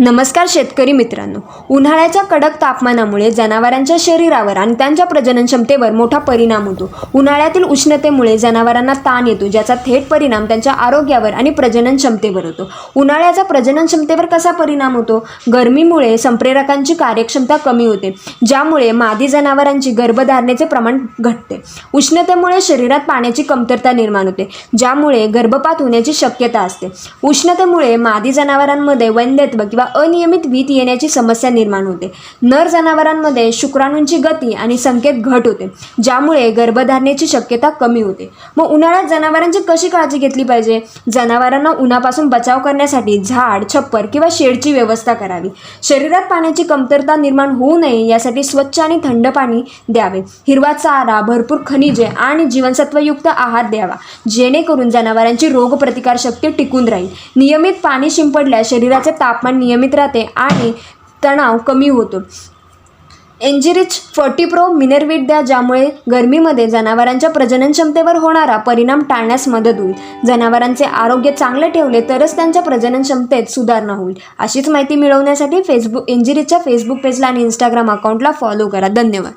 नमस्कार शेतकरी मित्रांनो. उन्हाळ्याच्या कडक तापमानामुळे जनावरांच्या शरीरावर आणि त्यांच्या प्रजनन क्षमतेवर मोठा परिणाम होतो. उन्हाळ्यातील उष्णतेमुळे जनावरांना ताण येतो ज्याचा थेट परिणाम त्यांच्या आरोग्यावर आणि प्रजनन क्षमतेवर होतो. उन्हाळ्याचा प्रजनन क्षमतेवर कसा परिणाम होतो? गरमीमुळे संप्रेरकांची कार्यक्षमता कमी होते ज्यामुळे मादी जनावरांची गर्भधारणेचे प्रमाण घटते. उष्णतेमुळे शरीरात पाण्याची कमतरता निर्माण होते ज्यामुळे गर्भपात होण्याची शक्यता असते. उष्णतेमुळे मादी जनावरांमध्ये वंध्यत्व किंवा अनियमित वीत येण्याची समस्या निर्माण होते. नर जनावरांमध्ये शुक्राणूंची गती आणि संकेत घट होते ज्यामुळे गर्भधारणेची शक्यता कमी होते. मग उन्हाळ्यात जनावरांची कशी काळजी घेतली पाहिजे? जनावरांना उन्हापासून बचाव करण्यासाठी झाड छप्पर किंवा शेडची व्यवस्था करावी. शरीरात पाण्याची कमतरता निर्माण होऊ नये यासाठी स्वच्छ आणि थंड पाणी द्यावे. हिरवा चारा भरपूर खनिजे आणि जीवनसत्वयुक्त आहार द्यावा. जेणेकरून जनावरांची रोगप्रतिकारशक्ती टिकून राहील. नियमित पाणी शिंपडल्यास शरीराचे तापमान नियमित राहते आणि तणाव कमी होतो. एनजीरिच फोर्टी प्रो मिनरवीट द्या ज्यामुळे गरमीमध्ये जनावरांच्या प्रजनन क्षमतेवर होणारा परिणाम टाळण्यास मदत होईल. जनावरांचे आरोग्य चांगले ठेवले तरच त्यांच्या प्रजनन क्षमतेत सुधारणा होईल. अशीच माहिती मिळवण्यासाठी फेसबुक एनजीरिचच्या फेसबुक पेजला आणि इंस्टाग्राम अकाउंटला फॉलो करा. धन्यवाद.